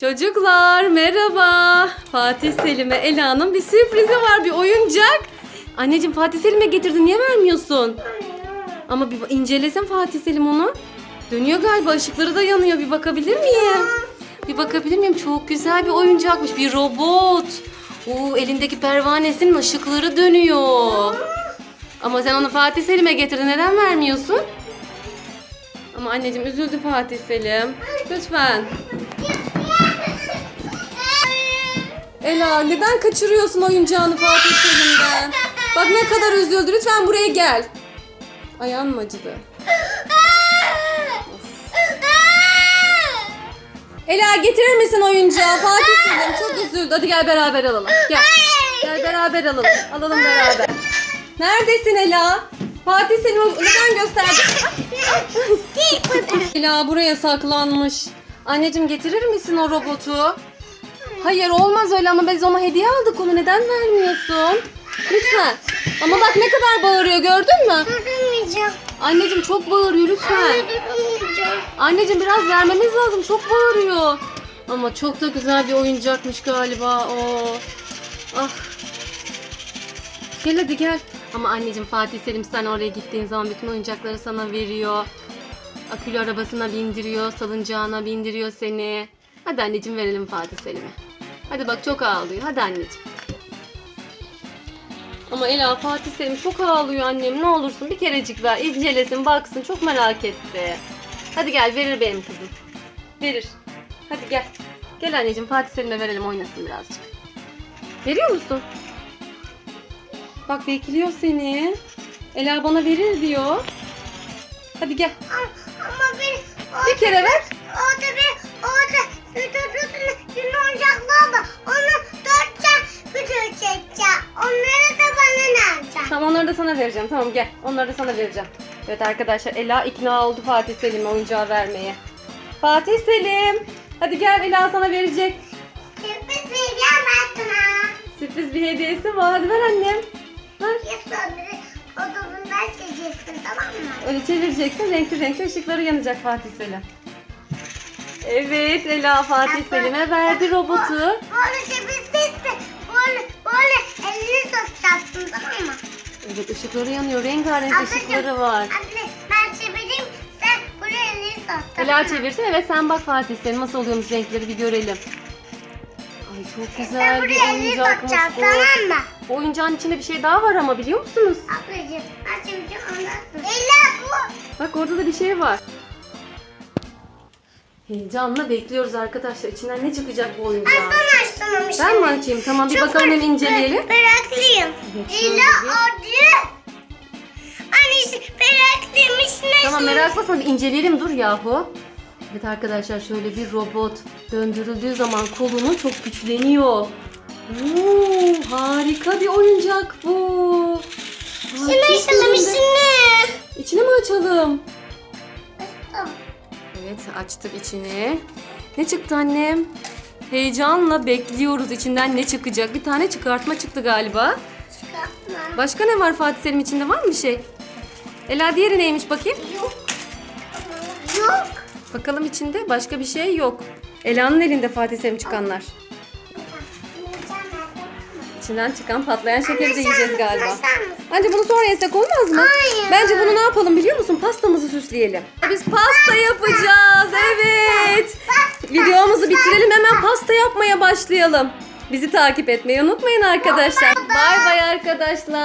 Çocuklar merhaba. Fatih Selim'e Ela'nın bir sürprizi var bir oyuncak. Anneciğim Fatih Selim'e getirdin niye vermiyorsun? Ama bir incelesin Fatih Selim onu. Dönüyor galiba ışıkları da yanıyor bir bakabilir miyim? Bir bakabilir miyim? Çok güzel bir oyuncakmış bir robot. Oo, elindeki pervanesinin ışıkları dönüyor. Ama sen onu Fatih Selim'e getirdin neden vermiyorsun? Ama anneciğim üzüldü Fatih Selim. Lütfen. Ela neden kaçırıyorsun oyuncağını Fatih Selim'den? Bak ne kadar üzüldü. Lütfen buraya gel. Ayağın mı acıdı? Ela getirir misin oyuncağı? Fatih Selim çok üzüldü. Hadi gel beraber alalım. Gel. Gel beraber alalım. Alalım beraber. Neredesin Ela? Fatih Selim neden gösterdin? Ela buraya saklanmış. Anneciğim getirir misin o robotu? Hayır olmaz öyle ama biz ona hediye aldık onu neden vermiyorsun? Lütfen. Ama bak ne kadar bağırıyor gördün mü? Durdurmayacağım. Anneciğim çok bağırıyor lütfen. Durdurmayacağım. Anneciğim biraz vermemiz lazım çok bağırıyor. Ama çok da güzel bir oyuncakmış galiba o. Ah. Gel hadi gel. Ama anneciğim Fatih Selim sen oraya gittiğin zaman bütün oyuncakları sana veriyor. Akülü arabasına bindiriyor, salıncağına bindiriyor seni. Hadi anneciğim verelim Fatih Selim'e. Hadi bak çok ağlıyor. Hadi anneciğim. Ama Ela Fatih Selim çok ağlıyor annem. Ne olursun bir kerecik ver. incelesin baksın. Çok merak etti. Hadi gel verir benim kızım. Verir. Hadi gel. Gel anneciğim Fatih Selim'e verelim oynasın birazcık. Veriyor musun? Bak bekliyor seni. Ela bana verir diyor. Hadi gel. Ama bir Bir kere ver. orada bir orada sana vereceğim. Tamam gel. Onları da sana vereceğim. Evet arkadaşlar Ela ikna oldu Fatih Selim'e oyuncağı vermeye. Fatih Selim. Hadi gel Ela sana verecek. Sürpriz vereceğim ben sana. Sürpriz bir hediyesi var. Hadi ver annem. Ver. Odamından çekeceksin tamam mı? Öyle çevireceksin. Renkli renkli ışıkları yanacak Fatih Selim. Evet Ela Fatih Selim'e verdi robotu. Böyle çevirsin. Evet ışıkları yanıyor. Rengarenk Ablacığım, ışıkları var. Anne ben çevireyim sen buraya elini tamam Ela çevirsin. Evet sen bak Fatih Selim nasıl oluyormuş renkleri bir görelim. Ay çok güzel bir buraya elini oyuncakmış bu. tamam mı? Oyuncağın içinde bir şey daha var ama biliyor musunuz? Ablacığım ben çevireceğim ondan sonra. Ela bu. Bak orada da bir şey var. Heyecanla bekliyoruz arkadaşlar. İçinden ne çıkacak bu oyuncağın? Ben açtırmamışım. Ben mi açayım? Tamam bir bakalım hem inceleyelim. Meraklıyım. Evet, şöyle Ela bir- adı. Anne işte meraklıymış ne? Tamam meraklasana bir inceleyelim dur yahu. Evet arkadaşlar şöyle bir robot döndürüldüğü zaman kolunu çok güçleniyor. Oo, harika bir oyuncak bu. Şunu Fatih açalım işini. İçine mi açalım? Evet açtık içini. Ne çıktı annem? Heyecanla bekliyoruz içinden ne çıkacak. Bir tane çıkartma çıktı galiba. Çıkartma. Başka ne var Fatih Selim içinde var mı bir şey? Ela diğeri neymiş bakayım? Yok. Yok. Bakalım içinde başka bir şey yok. Ela'nın elinde Fatih Selim çıkanlar. İçinden çıkan patlayan şekeri de yiyeceğiz galiba. Bence bunu sonra yesek olmaz mı? Hayır. Bence bunu ne yapalım biliyor musun? Pastamızı süsleyelim. Biz pasta yapacağız. Evet. Videomuzu bitirelim hemen pasta yapmaya başlayalım. Bizi takip etmeyi unutmayın arkadaşlar. Bay bay arkadaşlar.